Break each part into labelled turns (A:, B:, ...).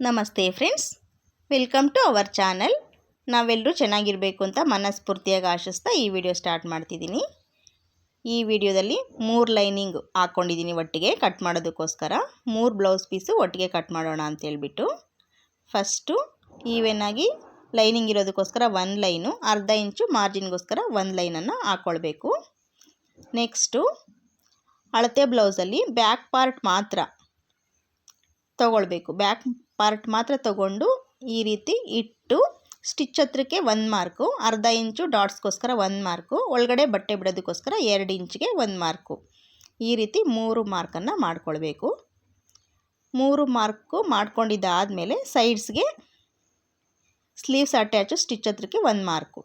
A: ನಮಸ್ತೆ friends. Welcome to our channel ನಾವೆಲ್ಲರೂ ಚೆನ್ನಾಗಿರಬೇಕು ಅಂತ ಮನಸ್ಫೂರ್ತಿಯಾಗಿ ಆಶಿಸ್ತಾ ಈ ವಿಡಿಯೋ ಸ್ಟಾರ್ಟ್ ಮಾಡ್ತಿದ್ದೀನಿ. ಈ ವಿಡಿಯೋದಲ್ಲಿ ಮೂರು ಲೈನಿಂಗ್ ಹಾಕ್ಕೊಂಡಿದ್ದೀನಿ ಒಟ್ಟಿಗೆ ಕಟ್ ಮಾಡೋದಕ್ಕೋಸ್ಕರ. ಮೂರು ಬ್ಲೌಸ್ ಪೀಸು ಒಟ್ಟಿಗೆ ಕಟ್ ಮಾಡೋಣ ಅಂತೇಳ್ಬಿಟ್ಟು ಫಸ್ಟು ಈವೆನ್ನಾಗಿ ಲೈನಿಂಗ್ ಇರೋದಕ್ಕೋಸ್ಕರ ಒಂದು ಲೈನು ಅರ್ಧ ಇಂಚು ಮಾರ್ಜಿನ್ಗೋಸ್ಕರ ಒಂದು ಲೈನನ್ನು ಹಾಕ್ಕೊಳ್ಬೇಕು ನೆಕ್ಸ್ಟು ಅಳತೆ ಬ್ಲೌಸಲ್ಲಿ ಬ್ಯಾಕ್ ಪಾರ್ಟ್ ಮಾತ್ರ ತಗೊಳ್ಬೇಕು. ಬ್ಯಾಕ್ ಪಾರ್ಟ್ ಮಾತ್ರ ತಗೊಂಡು ಈ ರೀತಿ ಇಟ್ಟು ಸ್ಟಿಚ್ ಹತ್ರಕ್ಕೆ ಒಂದು ಮಾರ್ಕು, ಅರ್ಧ ಇಂಚು ಡಾಟ್ಸ್ಗೋಸ್ಕರ ಒಂದು ಮಾರ್ಕು, ಒಳಗಡೆ ಬಟ್ಟೆ ಬಿಡೋದಕ್ಕೋಸ್ಕರ ಎರಡು ಇಂಚಿಗೆ ಒಂದು ಮಾರ್ಕು. ಈ ರೀತಿ ಮೂರು ಮಾರ್ಕನ್ನು ಮಾಡ್ಕೊಳ್ಬೇಕು. ಮೂರು ಮಾರ್ಕು ಮಾಡ್ಕೊಂಡಿದ್ದಾದಮೇಲೆ ಸೈಡ್ಸ್ಗೆ ಸ್ಲೀವ್ಸ್ ಅಟ್ಯಾಚು ಸ್ಟಿಚ್ ಹತ್ರಕ್ಕೆ ಒಂದು ಮಾರ್ಕು,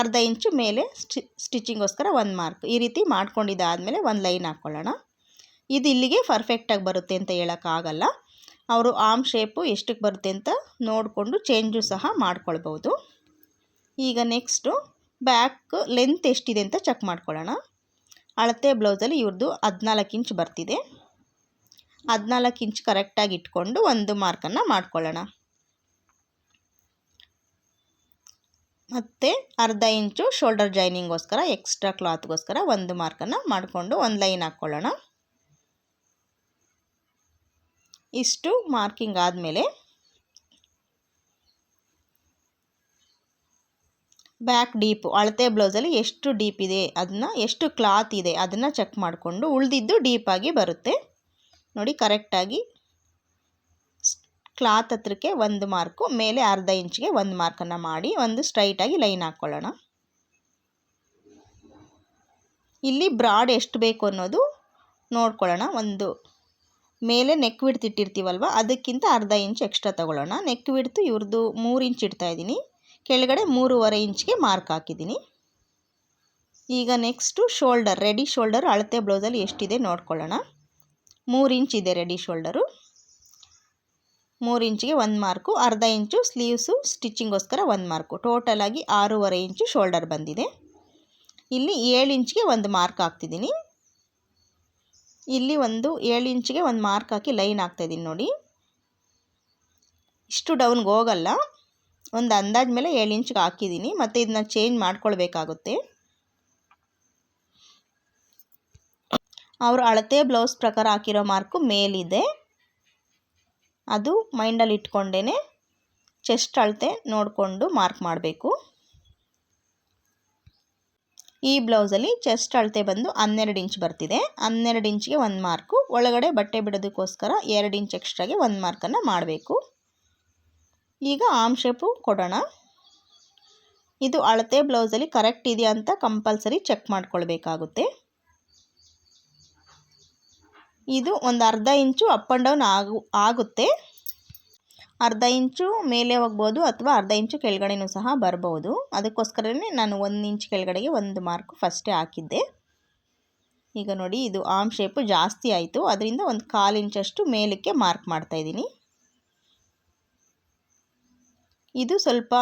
A: ಅರ್ಧ ಇಂಚು ಮೇಲೆ ಸ್ಟಿ ಸ್ಟಿಚಿಂಗೋಸ್ಕರ ಒಂದು ಮಾರ್ಕ್. ಈ ರೀತಿ ಮಾಡ್ಕೊಂಡಿದ್ದಾದಮೇಲೆ ಒಂದು ಲೈನ್ ಹಾಕ್ಕೊಳ್ಳೋಣ. ಇದು ಇಲ್ಲಿಗೆ ಪರ್ಫೆಕ್ಟಾಗಿ ಬರುತ್ತೆ ಅಂತ ಹೇಳೋಕ್ಕಾಗಲ್ಲ. ಅವರು ಆಮ್ ಶೇಪು ಎಷ್ಟಕ್ಕೆ ಬರುತ್ತೆ ಅಂತ ನೋಡಿಕೊಂಡು ಚೇಂಜು ಸಹ ಮಾಡ್ಕೊಳ್ಬೋದು ಈಗ ನೆಕ್ಸ್ಟು ಬ್ಯಾಕ್ ಲೆಂತ್ ಎಷ್ಟಿದೆ ಅಂತ ಚೆಕ್ ಮಾಡ್ಕೊಳ್ಳೋಣ. ಅಳತೆ ಬ್ಲೌಸಲ್ಲಿ ಇವ್ರದ್ದು ಹದಿನಾಲ್ಕು ಇಂಚ್ ಬರ್ತಿದೆ. ಹದಿನಾಲ್ಕು ಇಂಚ್ ಕರೆಕ್ಟಾಗಿ ಇಟ್ಕೊಂಡು ಒಂದು ಮಾರ್ಕನ್ನು ಮಾಡ್ಕೊಳ್ಳೋಣ. ಮತ್ತು ಅರ್ಧ ಇಂಚು ಶೋಲ್ಡರ್ ಜಾಯ್ನಿಂಗೋಸ್ಕರ ಎಕ್ಸ್ಟ್ರಾ ಕ್ಲಾತ್ಗೋಸ್ಕರ ಒಂದು ಮಾರ್ಕನ್ನು ಮಾಡಿಕೊಂಡು ಒಂದು ಲೈನ್ ಹಾಕ್ಕೊಳ್ಳೋಣ. ಇಷ್ಟು ಮಾರ್ಕಿಂಗ್ ಆದಮೇಲೆ ಬ್ಯಾಕ್ ಡೀಪು, ಅಳತೆ ಬ್ಲೌಸಲ್ಲಿ ಎಷ್ಟು ಡೀಪ್ ಇದೆ, ಅದನ್ನ ಎಷ್ಟು ಕ್ಲಾತ್ ಇದೆ, ಅದನ್ನು ಚೆಕ್ ಮಾಡಿಕೊಂಡು ಉಳಿದಿದ್ದು ಡೀಪಾಗಿ ಬರುತ್ತೆ. ನೋಡಿ ಕರೆಕ್ಟಾಗಿ ಕ್ಲಾತ್ ಹತ್ರಕ್ಕೆ ಒಂದು ಮಾರ್ಕು, ಮೇಲೆ ಅರ್ಧ ಇಂಚ್ಗೆ ಒಂದು ಮಾರ್ಕನ್ನು ಮಾಡಿ ಒಂದು ಸ್ಟ್ರೈಟಾಗಿ ಲೈನ್ ಹಾಕ್ಕೊಳ್ಳೋಣ. ಇಲ್ಲಿ ಬ್ರಾಡ್ ಎಷ್ಟು ಬೇಕು ಅನ್ನೋದು ನೋಡ್ಕೊಳ್ಳೋಣ, ಒಂದು ಮೇಲೆ ನೆಕ್ ವಿಡ್ತ್ ಇಟ್ಟಿರ್ತೀವಲ್ವ? ಅದಕ್ಕಿಂತ ಅರ್ಧ ಇಂಚ್ ಎಕ್ಸ್ಟ್ರಾ ತೊಗೊಳ್ಳೋಣ. ನೆಕ್ ವಿಡ್ತು ಇವ್ರದ್ದು ಮೂರು ಇಂಚ್ ಇಡ್ತಾಯಿದ್ದೀನಿ ಕೆಳಗಡೆ ಮೂರುವರೆ ಇಂಚ್ಗೆ ಮಾರ್ಕ್ ಹಾಕಿದ್ದೀನಿ. ಈಗ ನೆಕ್ಸ್ಟು ಶೋಲ್ಡರ್ ರೆಡಿ ಶೋಲ್ಡರ್ ಅಳತೆ ಬ್ಲೌಸಲ್ಲಿ ಎಷ್ಟಿದೆ ನೋಡ್ಕೊಳ್ಳೋಣ. ಮೂರು ಇಂಚ್ ಇದೆ ರೆಡಿ ಶೋಲ್ಡರು ಮೂರು ಇಂಚಿಗೆ ಒಂದು ಮಾರ್ಕು ಅರ್ಧ ಇಂಚು ಸ್ಲೀವ್ಸು ಸ್ಟಿಚ್ಚಿಂಗೋಸ್ಕರ ಒಂದು ಮಾರ್ಕು ಟೋಟಲಾಗಿ ಆರೂವರೆ ಇಂಚು ಶೋಲ್ಡರ್ ಬಂದಿದೆ. ಇಲ್ಲಿ ಏಳು ಇಂಚ್ಗೆ ಒಂದು ಮಾರ್ಕ್ ಹಾಕ್ತಿದ್ದೀನಿ. ಇಲ್ಲಿ ಒಂದು ಏಳು ಇಂಚಿಗೆ ಒಂದು ಮಾರ್ಕ್ ಹಾಕಿ ಲೈನ್ ಹಾಕ್ತಾಯಿದ್ದೀನಿ ನೋಡಿ. ಇಷ್ಟು ಡೌನ್ಗೆ ಹೋಗಲ್ಲ. ಒಂದು ಅಂದಾಜು ಮೇಲೆ ಏಳು ಇಂಚ್ಗೆ ಹಾಕಿದ್ದೀನಿ ಮತ್ತು ಇದನ್ನ ಚೇಂಜ್ ಮಾಡ್ಕೊಳ್ಬೇಕಾಗುತ್ತೆ. ಅವರು ಅಳತೆ ಬ್ಲೌಸ್ ಪ್ರಕಾರ ಹಾಕಿರೋ ಮಾರ್ಕು ಮೇಲಿದೆ. ಅದು ಮೈಂಡಲ್ಲಿ ಇಟ್ಕೊಂಡೇ ಚೆಸ್ಟ್ ಅಳತೆ ನೋಡಿಕೊಂಡು ಮಾರ್ಕ್ ಮಾಡಬೇಕು. ಈ ಬ್ಲೌಸಲ್ಲಿ ಚೆಸ್ಟ್ ಅಳತೆ ಬಂದು ಹನ್ನೆರಡು ಇಂಚ್ ಬರ್ತಿದೆ. ಹನ್ನೆರಡು ಇಂಚ್ಗೆ ಒಂದು ಮಾರ್ಕು. ಒಳಗಡೆ ಬಟ್ಟೆ ಬಿಡೋದಕ್ಕೋಸ್ಕರ ಎರಡು ಇಂಚ್ ಎಕ್ಸ್ಟ್ರಾಗೆ ಒಂದು ಮಾರ್ಕನ್ನು ಮಾಡಬೇಕು. ಈಗ ಆಮ್ ಶೇಪು ಕೊಡೋಣ. ಇದು ಅಳತೆ ಬ್ಲೌಸಲ್ಲಿ ಕರೆಕ್ಟ್ ಇದೆಯಾ ಅಂತ ಕಂಪಲ್ಸರಿ ಚೆಕ್ ಮಾಡ್ಕೊಳ್ಬೇಕಾಗುತ್ತೆ. ಇದು ಒಂದು ಅರ್ಧ ಇಂಚು ಅಪ್ ಆ್ಯಂಡ್ ಡೌನ್ ಆಗು, ಆಗುತ್ತೆ. ಅರ್ಧ ಇಂಚು ಮೇಲೆ ಹೋಗ್ಬೋದು ಅಥವಾ ಅರ್ಧ ಇಂಚು ಕೆಳಗಡೆನೂ ಸಹ ಬರ್ಬೋದು. ಅದಕ್ಕೋಸ್ಕರನೇ ನಾನು ಒಂದು ಇಂಚ್ ಕೆಳಗಡೆಗೆ ಒಂದು ಮಾರ್ಕ್ ಫಸ್ಟೇ ಹಾಕಿದ್ದೆ. ಈಗ ನೋಡಿ, ಇದು ಆಮ್ ಶೇಪು ಜಾಸ್ತಿ ಆಯಿತು. ಅದರಿಂದ ಒಂದು ಕಾಲು ಇಂಚಷ್ಟು ಮೇಲಕ್ಕೆ ಮಾರ್ಕ್ ಮಾಡ್ತಾಯಿದ್ದೀನಿ ಇದು ಸ್ವಲ್ಪ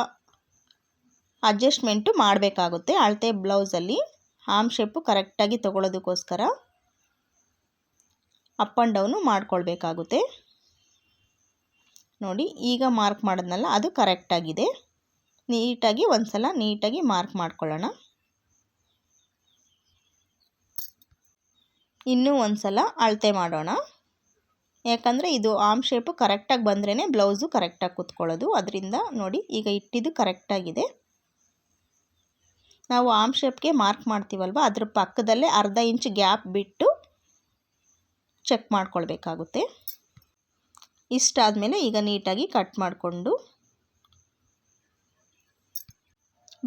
A: ಅಡ್ಜಸ್ಟ್ಮೆಂಟು ಮಾಡಬೇಕಾಗುತ್ತೆ ಅಳತೆ ಬ್ಲೌಸಲ್ಲಿ. ಆಮ್ ಶೇಪು ಕರೆಕ್ಟಾಗಿ ತೊಗೊಳೋದಕ್ಕೋಸ್ಕರ ಅಪ್ ಆ್ಯಂಡ್ ಡೌನು ಮಾಡ್ಕೊಳ್ಬೇಕಾಗುತ್ತೆ. ನೋಡಿ, ಈಗ ಮಾರ್ಕ್ ಮಾಡಿದ್ನಲ್ಲ, ಅದು ಕರೆಕ್ಟಾಗಿದೆ ನೀಟಾಗಿ ಒಂದು ಸಲ ನೀಟಾಗಿ ಮಾರ್ಕ್ ಮಾಡ್ಕೊಳ್ಳೋಣ. ಇನ್ನೂ ಒಂದು ಸಲ ಅಳತೆ ಮಾಡೋಣ. ಯಾಕಂದರೆ ಇದು ಆಮ್ ಶೇಪು ಕರೆಕ್ಟಾಗಿ ಬಂದ್ರೇ ಬ್ಲೌಸು ಕರೆಕ್ಟಾಗಿ ಕೂತ್ಕೊಳ್ಳೋದು. ಅದರಿಂದ ನೋಡಿ, ಈಗ ಇಟ್ಟಿದ್ದು ಕರೆಕ್ಟಾಗಿದೆ ನಾವು ಆಮ್ ಶೇಪ್ಗೆ ಮಾರ್ಕ್ ಮಾಡ್ತೀವಲ್ವ, ಅದ್ರ ಪಕ್ಕದಲ್ಲೇ ಅರ್ಧ ಇಂಚ್ ಗ್ಯಾಪ್ ಬಿಟ್ಟು ಚೆಕ್ ಮಾಡ್ಕೊಳ್ಬೇಕಾಗುತ್ತೆ. ಇಷ್ಟಾದಮೇಲೆ ಈಗ ನೀಟಾಗಿ ಕಟ್ ಮಾಡಿಕೊಂಡು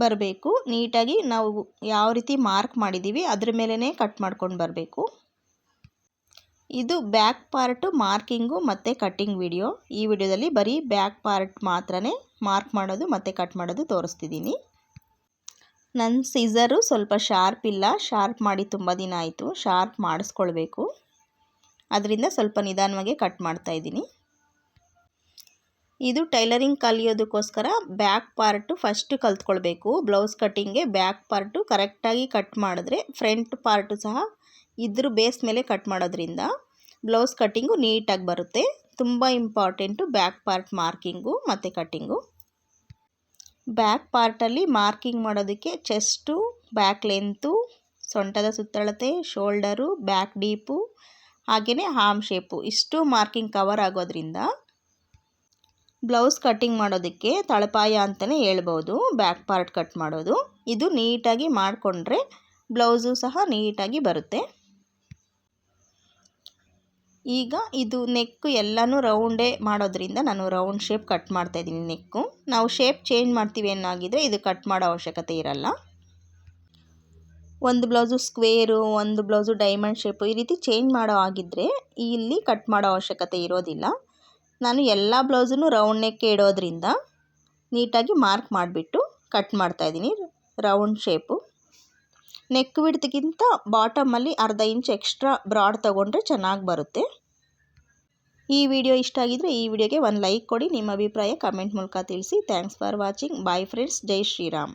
A: ಬರಬೇಕು. ನೀಟಾಗಿ ನಾವು ಯಾವ ರೀತಿ ಮಾರ್ಕ್ ಮಾಡಿದ್ದೀವಿ ಅದ್ರ ಮೇಲೇ ಕಟ್ ಮಾಡ್ಕೊಂಡು ಬರಬೇಕು. ಇದು ಬ್ಯಾಕ್ ಪಾರ್ಟು ಮಾರ್ಕಿಂಗು ಮತ್ತು ಕಟ್ಟಿಂಗ್ ವಿಡಿಯೋ. ಈ ವಿಡಿಯೋದಲ್ಲಿ ಬರೀ ಬ್ಯಾಕ್ ಪಾರ್ಟ್ ಮಾತ್ರ ಮಾರ್ಕ್ ಮಾಡೋದು ಮತ್ತು ಕಟ್ ಮಾಡೋದು ತೋರಿಸ್ತಿದ್ದೀನಿ. ನನ್ನ ಸೀಸರು ಸ್ವಲ್ಪ ಶಾರ್ಪ್ ಇಲ್ಲ. ಶಾರ್ಪ್ ಮಾಡಿ ತುಂಬ ದಿನ ಆಯಿತು. ಶಾರ್ಪ್ ಮಾಡಿಸ್ಕೊಳ್ಬೇಕು. ಅದರಿಂದ ಸ್ವಲ್ಪ ನಿಧಾನವಾಗಿ ಕಟ್ ಮಾಡ್ತಾಯಿದ್ದೀನಿ ಇದು ಟೈಲರಿಂಗ್ ಕಲಿಯೋದಕ್ಕೋಸ್ಕರ ಬ್ಯಾಕ್ ಪಾರ್ಟು ಫಸ್ಟ್ ಕಲ್ತ್ಕೊಳ್ಬೇಕು. ಬ್ಲೌಸ್ ಕಟ್ಟಿಂಗ್ಗೆ ಬ್ಯಾಕ್ ಪಾರ್ಟು ಕರೆಕ್ಟಾಗಿ ಕಟ್ ಮಾಡಿದ್ರೆ ಫ್ರಂಟ್ ಪಾರ್ಟು ಸಹ ಇದ್ರ ಬೇಸ್ ಮೇಲೆ ಕಟ್ ಮಾಡೋದ್ರಿಂದ ಬ್ಲೌಸ್ ಕಟ್ಟಿಂಗು ನೀಟಾಗಿ ಬರುತ್ತೆ. ತುಂಬ ಇಂಪಾರ್ಟೆಂಟು ಬ್ಯಾಕ್ ಪಾರ್ಟ್ ಮಾರ್ಕಿಂಗು ಮತ್ತು ಕಟ್ಟಿಂಗು ಬ್ಯಾಕ್ ಪಾರ್ಟಲ್ಲಿ ಮಾರ್ಕಿಂಗ್ ಮಾಡೋದಕ್ಕೆ ಚೆಸ್ಟು, ಬ್ಯಾಕ್ ಲೆಂತು, ಸೊಂಟದ ಸುತ್ತಳತೆ, ಶೋಲ್ಡರು, ಬ್ಯಾಕ್ ಡೀಪು ಹಾಗೆಯೇ ಹಾಮ್ ಶೇಪು. ಇಷ್ಟು ಮಾರ್ಕಿಂಗ್ ಕವರ್ ಆಗೋದ್ರಿಂದ ಬ್ಲೌಸ್ ಕಟ್ಟಿಂಗ್ ಮಾಡೋದಕ್ಕೆ ತಳಪಾಯ ಅಂತಲೇ ಹೇಳ್ಬೋದು, ಬ್ಯಾಕ್ ಪಾರ್ಟ್ ಕಟ್ ಮಾಡೋದು. ಇದು ನೀಟಾಗಿ ಮಾಡಿಕೊಂಡ್ರೆ ಬ್ಲೌಸು ಸಹ ನೀಟಾಗಿ ಬರುತ್ತೆ. ಈಗ ಇದು ನೆಕ್ಕು ಎಲ್ಲನೂ ರೌಂಡೇ ಮಾಡೋದ್ರಿಂದ ನಾನು ರೌಂಡ್ ಶೇಪ್ ಕಟ್ ಮಾಡ್ತಾಯಿದ್ದೀನಿ ನೆಕ್ಕು. ನಾವು ಶೇಪ್ ಚೇಂಜ್ ಮಾಡ್ತೀವಿ ಏನಾಗಿದ್ದರೆ ಇದು ಕಟ್ ಮಾಡೋ ಅವಶ್ಯಕತೆ ಇರಲ್ಲ. ಒಂದು ಬ್ಲೌಸು ಸ್ಕ್ವೇರು, ಒಂದು ಬ್ಲೌಸು ಡೈಮಂಡ್ ಶೇಪು ಈ ರೀತಿ ಚೇಂಜ್ ಮಾಡೋ ಆಗಿದ್ದರೆ ಇಲ್ಲಿ ಕಟ್ ಮಾಡೋ ಅವಶ್ಯಕತೆ ಇರೋದಿಲ್ಲ. ನಾನು ಎಲ್ಲ ಬ್ಲೌಸನ್ನು ರೌಂಡ್ ನೆಕ್ ಇಡೋದ್ರಿಂದ ನೀಟಾಗಿ ಮಾರ್ಕ್ ಮಾಡಿಬಿಟ್ಟು ಕಟ್ ಮಾಡ್ತಾಯಿದ್ದೀನಿ ರೌಂಡ್ ಶೇಪು ನೆಕ್ ವಿಡ್ತ್ಗಿಂತ ಬಾಟಮಲ್ಲಿ ಅರ್ಧ ಇಂಚ್ ಎಕ್ಸ್ಟ್ರಾ ಬ್ರಾಡ್ ತೊಗೊಂಡ್ರೆ ಚೆನ್ನಾಗಿ ಬರುತ್ತೆ. ಈ ವಿಡಿಯೋ ಇಷ್ಟ ಆಗಿದ್ರೆ ಈ ವಿಡಿಯೋಗೆ ಒಂದು ಲೈಕ್ ಕೊಡಿ, ನಿಮ್ಮ ಅಭಿಪ್ರಾಯ ಕಮೆಂಟ್ ಮೂಲಕ ತಿಳಿಸಿ. Thanks for watching bye friends Jai Shriram.